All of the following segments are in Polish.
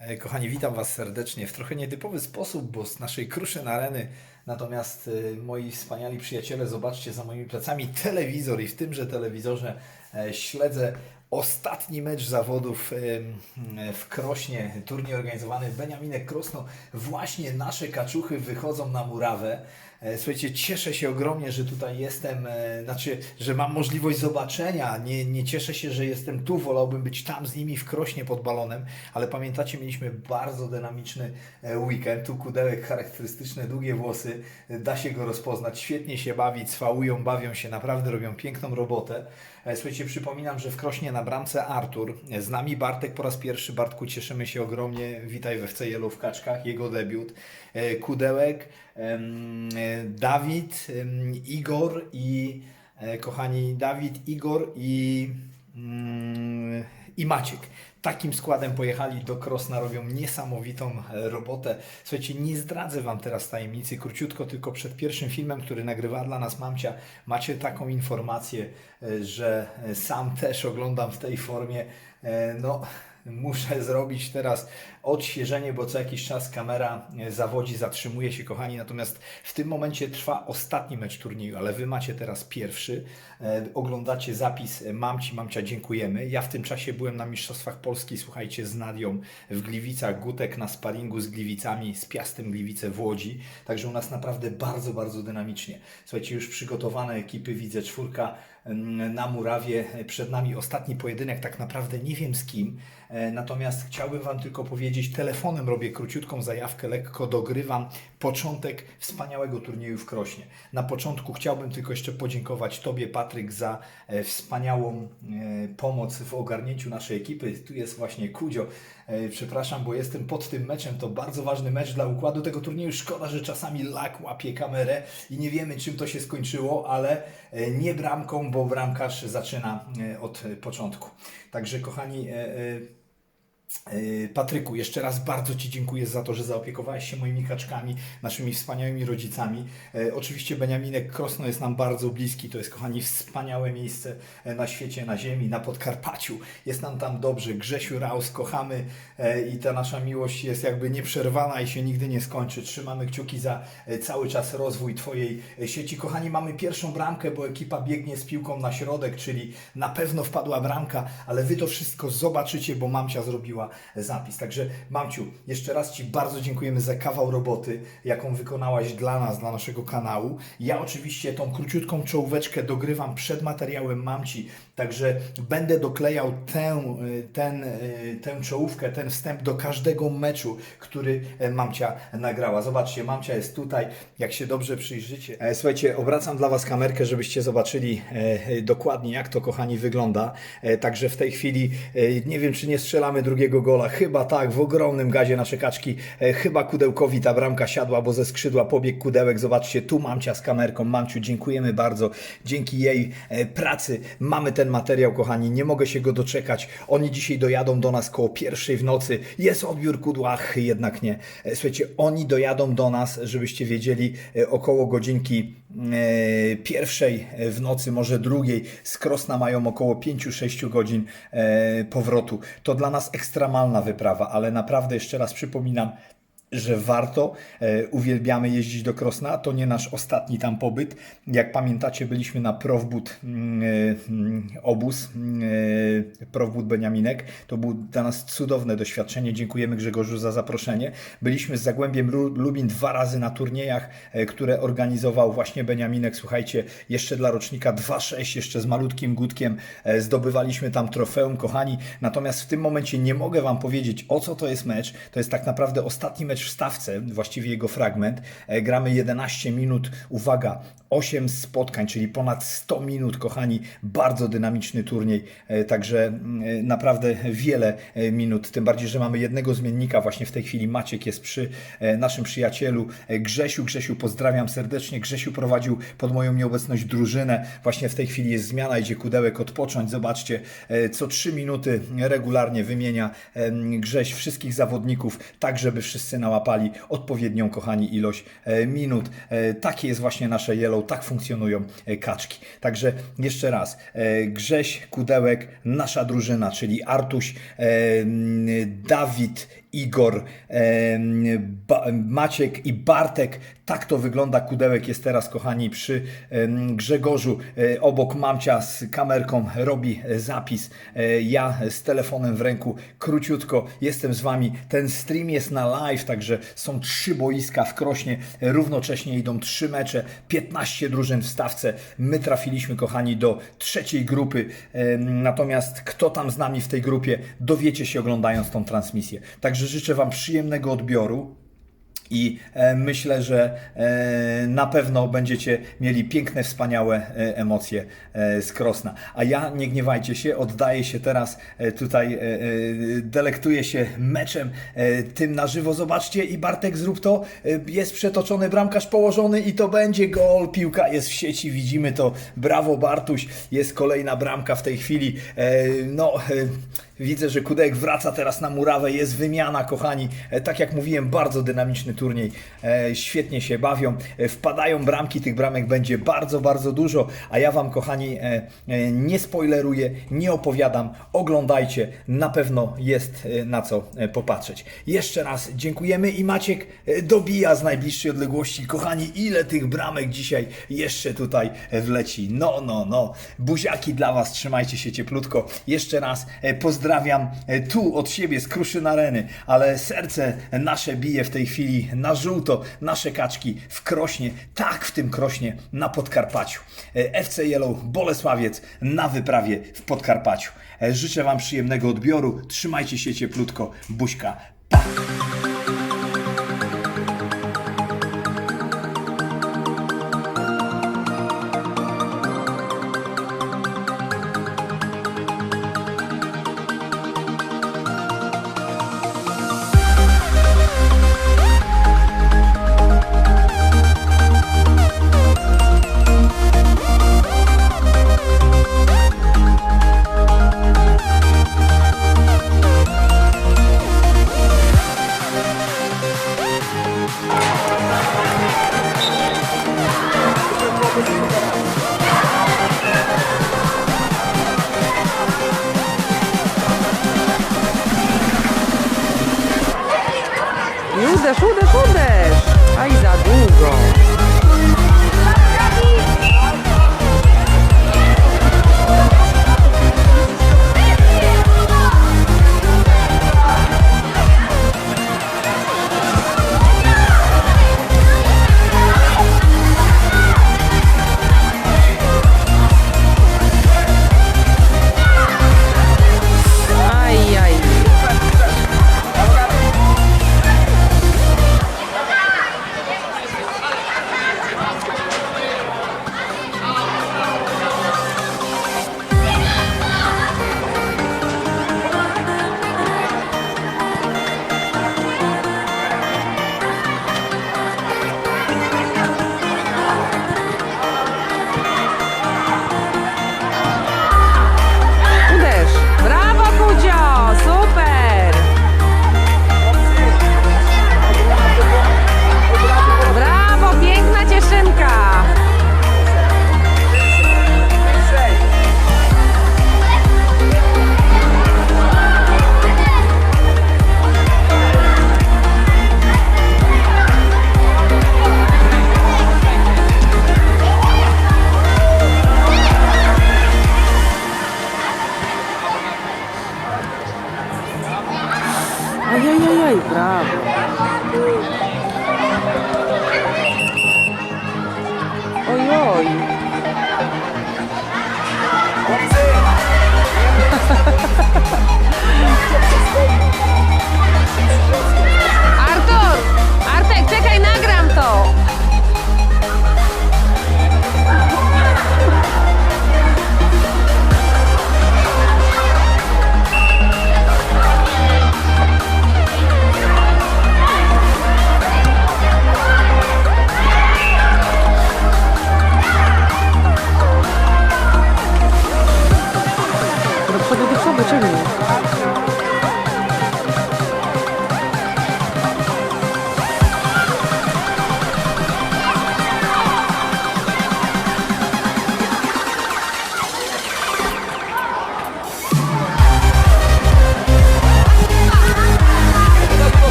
E, Kochani, witam Was serdecznie w trochę nietypowy sposób, bo z naszej Kruszyn Areny. Natomiast e, moi wspaniali przyjaciele, zobaczcie za moimi plecami telewizor i w tymże telewizorze e, śledzę ostatni mecz zawodów w Krośnie, turniej organizowany Beniaminek Krosno. Właśnie nasze kaczuchy wychodzą na murawę. E, Słuchajcie, cieszę się ogromnie, że tutaj jestem, e, znaczy, że mam możliwość zobaczenia. Nie, nie cieszę się, że jestem tu, wolałbym być tam z nimi w Krośnie pod balonem, ale pamiętacie, mieliśmy bardzo dynamiczny e, weekend. Tu kudełek charakterystyczne, długie włosy, da się go rozpoznać, świetnie się bawi, cwałują, bawią się, naprawdę robią piękną robotę. Słuchajcie, przypominam, że w Krośnie na bramce Artur, z nami Bartek po raz pierwszy. Bartku, cieszymy się ogromnie. Witaj we FC Yellow w Kaczkach, jego debiut. Kudełek, Dawid, em, Igor i e, kochani, Dawid, Igor i, mm, i Maciek. Takim składem pojechali do Krosna, robią niesamowitą e, robotę. Słuchajcie, nie zdradzę Wam teraz tajemnicy, króciutko, tylko przed pierwszym filmem, który nagrywała dla nas Mamcia, macie taką informację, e, że e, sam też oglądam w tej formie. E, No, muszę zrobić teraz odświeżenie, bo co jakiś czas kamera e, zawodzi, zatrzymuje się, kochani. Natomiast w tym momencie trwa ostatni mecz turnieju, ale Wy macie teraz pierwszy. E, Oglądacie zapis e, Mamci, Mamcia, dziękujemy. Ja w tym czasie byłem na Mistrzostwach Polski, słuchajcie, z Nadią w Gliwicach, Gutek na sparingu z Gliwicami, z Piastem Gliwice w Łodzi. Także u nas naprawdę bardzo, bardzo dynamicznie. Słuchajcie, już przygotowane ekipy, widzę czwórka na murawie. Przed nami ostatni pojedynek, tak naprawdę nie wiem z kim. E, Natomiast chciałbym Wam tylko powiedzieć, telefonem robię króciutką zajawkę, lekko dogrywam początek wspaniałego turnieju w Krośnie. Na początku chciałbym tylko jeszcze podziękować Tobie, Patryk, za e, wspaniałą e, pomoc w ogarnięciu naszej ekipy. Tu jest właśnie Kudzio. E, Przepraszam, bo jestem pod tym meczem. To bardzo ważny mecz dla układu tego turnieju. Szkoda, że czasami lak łapie kamerę i nie wiemy, czym to się skończyło, ale e, nie bramką, bo bramkarz zaczyna e, od początku. Także, kochani, e, e, Patryku, jeszcze raz bardzo Ci dziękuję za to, że zaopiekowałeś się moimi kaczkami, naszymi wspaniałymi rodzicami. E, oczywiście Beniaminek Krosno jest nam bardzo bliski, to jest, kochani, wspaniałe miejsce e, na świecie, na ziemi, na Podkarpaciu. Jest nam tam dobrze. Grzesiu Raus kochamy i ta nasza miłość jest jakby nieprzerwana i się nigdy nie skończy. Trzymamy kciuki za cały czas rozwój Twojej sieci. Kochani, mamy pierwszą bramkę, bo ekipa biegnie z piłką na środek, czyli na pewno wpadła bramka, ale Wy to wszystko zobaczycie, bo mamcia zrobiła zapis. Także Mamciu, jeszcze raz Ci bardzo dziękujemy za kawał roboty, jaką wykonałaś dla nas, dla naszego kanału. Ja oczywiście tą króciutką czołóweczkę dogrywam przed materiałem Mamci, także będę doklejał tę, y, ten, y, tę czołówkę, ten wstęp do każdego meczu, który e, Mamcia nagrała. Zobaczcie, Mamcia jest tutaj, jak się dobrze przyjrzycie. E, Słuchajcie, obracam dla Was kamerkę, żebyście zobaczyli e, dokładnie, jak to, kochani, wygląda. Także w tej chwili nie wiem, czy nie strzelamy drugiego gola. Chyba tak, w ogromnym gazie nasze kaczki. E, Chyba Kudełkowi ta bramka siadła, bo ze skrzydła pobiegł Kudełek. Zobaczcie, tu Mamcia z kamerką. Mamciu, dziękujemy bardzo. Dzięki jej e, pracy mamy ten materiał, kochani. Nie mogę się go doczekać. Oni dzisiaj dojadą do nas koło pierwszej w nocy. Jest odbiór kudłach, jednak nie. E, Słuchajcie, oni dojadą do nas, żebyście wiedzieli, około godzinki pierwszej w nocy, może drugiej. Z Krosna mają około 5-6 godzin powrotu. To dla nas ekstremalna wyprawa, ale naprawdę jeszcze raz przypominam, że warto. E, uwielbiamy jeździć do Krosna. To nie nasz ostatni tam pobyt. Jak pamiętacie, byliśmy na Profbud mm, e, mm, obóz, mm, e, Profbud Beniaminek. To było dla nas cudowne doświadczenie. Dziękujemy Grzegorzu za zaproszenie. Byliśmy z Zagłębiem Lu- Lubin dwa razy na turniejach, które organizował właśnie Beniaminek. Słuchajcie, jeszcze dla rocznika 2-6, jeszcze z malutkim Gutkiem e, zdobywaliśmy tam trofeum, kochani. Natomiast w tym momencie nie mogę Wam powiedzieć, o co to jest mecz. To jest tak naprawdę ostatni mecz w stawce, właściwie jego fragment. E, Gramy 11 minut, uwaga, 8 spotkań, czyli ponad 100 minut, kochani. Bardzo dynamiczny turniej, e, także mm, e, naprawdę wiele minut. Tym bardziej, że mamy jednego zmiennika. Właśnie w tej chwili Maciek jest przy naszym przyjacielu Grzesiu. Grzesiu, pozdrawiam serdecznie. Grzesiu prowadził pod moją nieobecność drużynę. Właśnie w tej chwili jest zmiana, idzie kudełek odpocząć. Zobaczcie, co 3 minuty regularnie wymienia Grześ wszystkich zawodników, tak żeby wszyscy na nałapali odpowiednią, kochani, ilość e, minut. E, Takie jest właśnie nasze Yellow, tak funkcjonują e, kaczki. Także jeszcze raz, Grześ, Kudełek, nasza drużyna, czyli Artuś, Dawid, Igor, Maciek i Bartek. Tak to wygląda. Kudełek jest teraz, kochani, przy Grzegorzu. E, obok mamcia z kamerką robi e, zapis. E, ja z telefonem w ręku, króciutko jestem z wami. Ten stream jest na live, także są trzy boiska w Krośnie. Równocześnie idą trzy mecze, 15 drużyn w stawce. My trafiliśmy, kochani, do trzeciej grupy. Natomiast kto tam z nami w tej grupie, dowiecie się oglądając tą transmisję. Także życzę Wam przyjemnego odbioru. I e, myślę, że e, na pewno będziecie mieli piękne, wspaniałe e, emocje z Krosna. A ja, nie gniewajcie się, oddaję się teraz tutaj, delektuję się meczem tym na żywo. Zobaczcie i Bartek zrób to. Jest przetoczony bramkarz położony i to będzie gol. Piłka jest w sieci, widzimy to. Brawo Bartuś, jest kolejna bramka w tej chwili. No... Widzę, że Kudek wraca teraz na murawę, jest wymiana, kochani. E, Tak jak mówiłem, bardzo dynamiczny turniej. E, Świetnie się bawią, e, wpadają bramki, tych bramek będzie bardzo, bardzo dużo. A ja Wam, kochani, nie spoileruję, nie opowiadam. Oglądajcie, na pewno jest na co popatrzeć. Jeszcze raz dziękujemy i Maciek dobija z najbliższej odległości. Kochani, ile tych bramek dzisiaj jeszcze tutaj wleci. No, no, no. Buziaki dla Was, trzymajcie się cieplutko. Jeszcze raz e, pozdrawiam e, tu od siebie z Kruszyn Areny, ale serce nasze bije w tej chwili na żółto, nasze kaczki w Krośnie, tak w tym Krośnie na Podkarpaciu. E, FC Yellow Bolesławiec na wyprawie w Podkarpaciu. E, Życzę Wam przyjemnego odbioru, trzymajcie się cieplutko, buźka. I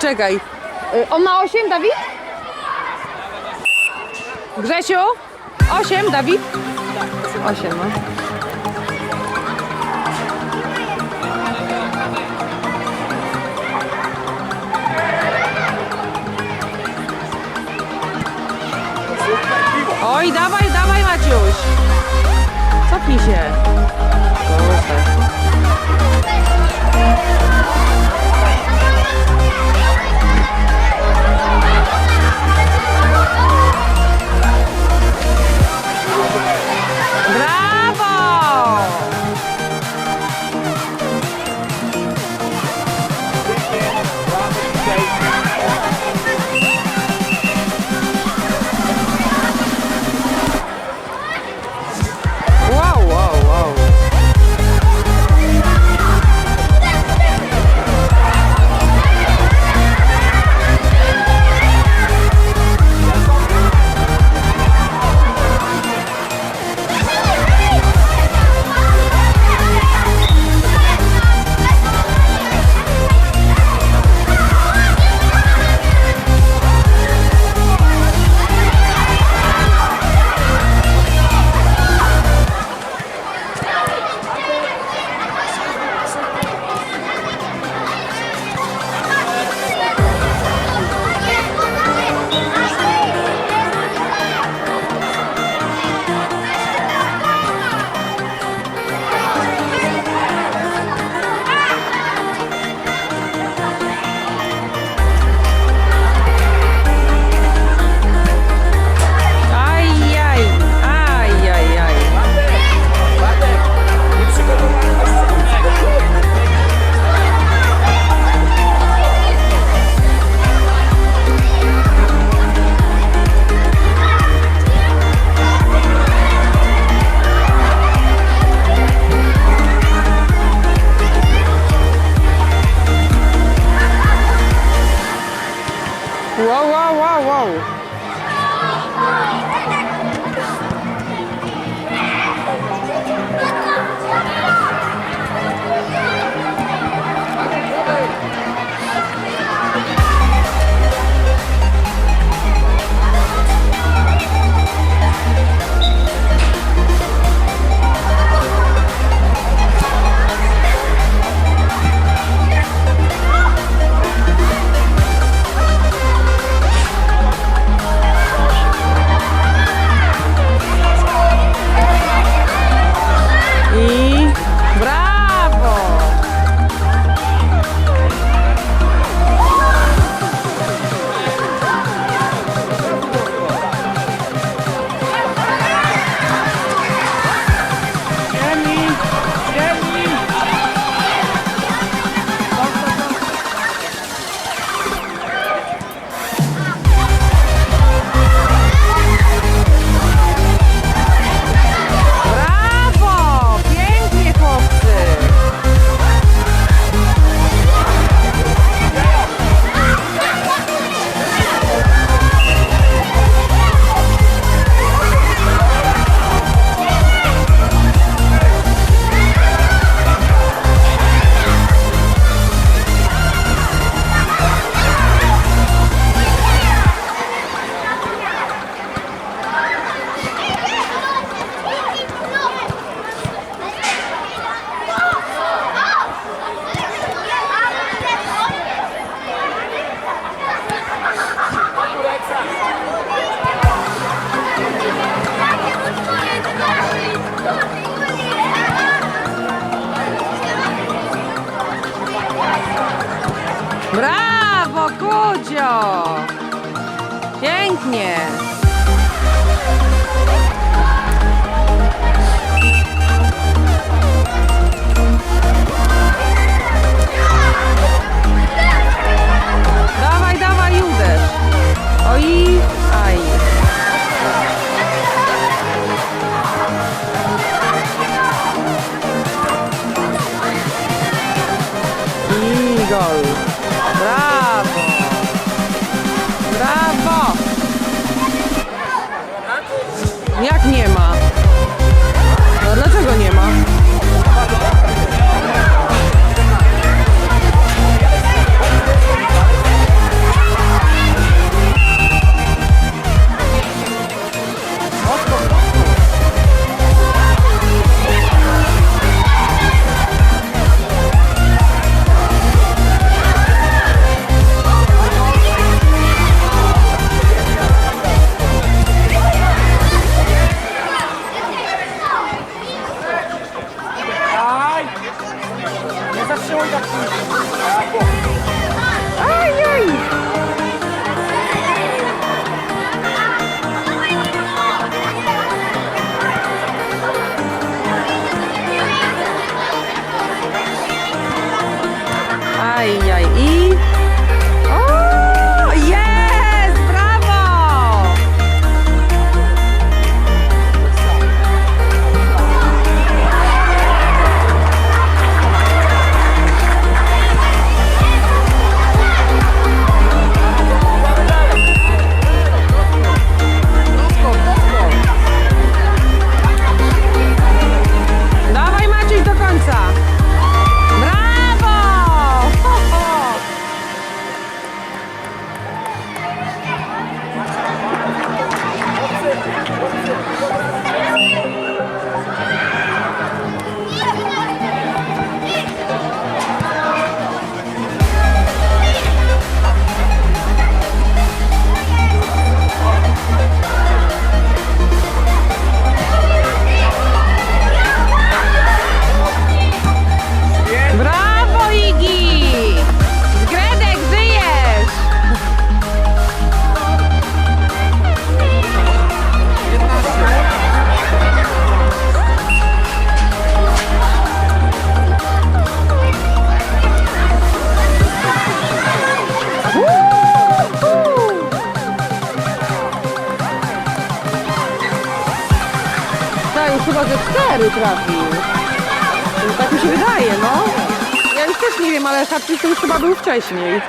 Czekaj. Y, On ma 8, Dawid? Grzesiu? 8, Dawid? 8, no. Oj, dawaj, dawaj Maciuś. Cofnij się. Proszę. Brawo! Pięknie! Dawaj, dawaj, uderz! Oj, aj! I! Jak nie ma? Trafił. Tak mi się wydaje, no. Ja już też nie wiem, ale to już chyba był wcześniej.